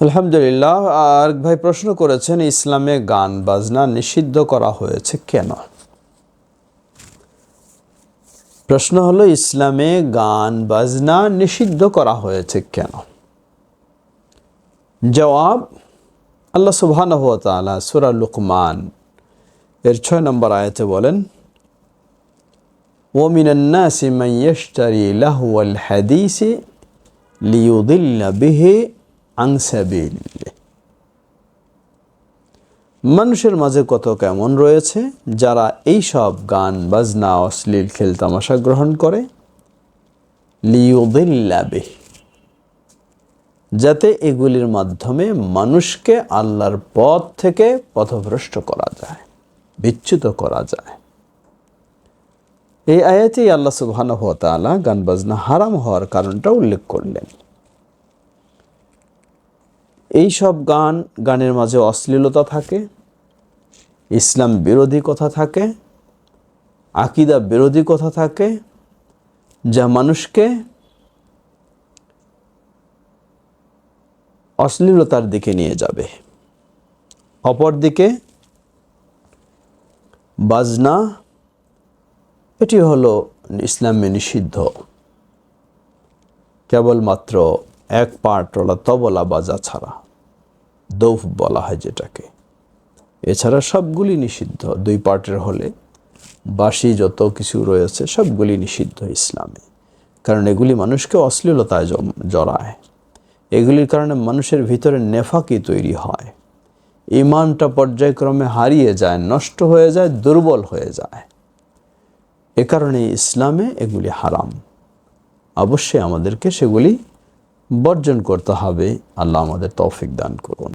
আলহামদুলিল্লাহ আর ভাই প্রশ্ন করেছেন ইসলামে গান বাজনা নিষিদ্ধ করা হয়েছে কেন প্রশ্ন হলো ইসলামে গান বাজনা নিষিদ্ধ করা হয়েছে কেন জবাব আল্লাহ সুবহানাহু ওয়া তাআলা সূরা লুকমান এর ছয় নম্বর আয়াতে বলেন ومن الناس من يشتري لهو الحديث ليضل به আংসাবিল্লে মানুষের মাঝে কত কেমন রয়েছে, যারা এই সব গান, বাজনা, অশ্লীল খেল তামাশা গ্রহণ করে? লিউদিল্লাবে যাতে এগুলির মাধ্যমে মানুষকে আল্লাহর পথ থেকে পথভ্রষ্ট করা যায়, বিচ্যুত করা যায়। এই আয়াতেই আল্লাহ সুবাহ গান, বাজনা হারাম হওয়ার কারণটা উল্লেখ করলেন। এই সব গান, গানের মাঝে অশ্লীলতা থাকে, ইসলাম বিরোধী কথা থাকে, আকিদা বিরোধী কথা থাকে, যা মানুষকে অশ্লীলতার দিকে নিয়ে যাবে। অপরদিকে বাজনা, এটি হলো ইসলামে নিষিদ্ধ। কেবলমাত্র এক পাটলা তবলা বাজা ছাড়া। দৌফ বলা হয় যেটাকে। এছাড়া সবগুলি নিষিদ্ধ। দুই পার্টের হলে বাসি যত কিছু রয়েছে সবগুলি নিষিদ্ধ ইসলামে। কারণ এগুলি মানুষকে অশ্লীলতায় জড়ায়। এগুলির কারণে মানুষের ভিতরে নেফাকি তৈরি হয়। ইমানটা পর্যায়ক্রমে হারিয়ে যায়, নষ্ট হয়ে যায়, দুর্বল হয়ে যায়। এ কারণে ইসলামে এগুলি হারাম। অবশ্যই আমাদেরকে সেগুলি বর্জন করতে হবে। আল্লাহ আমাদের তৌফিক দান করুন।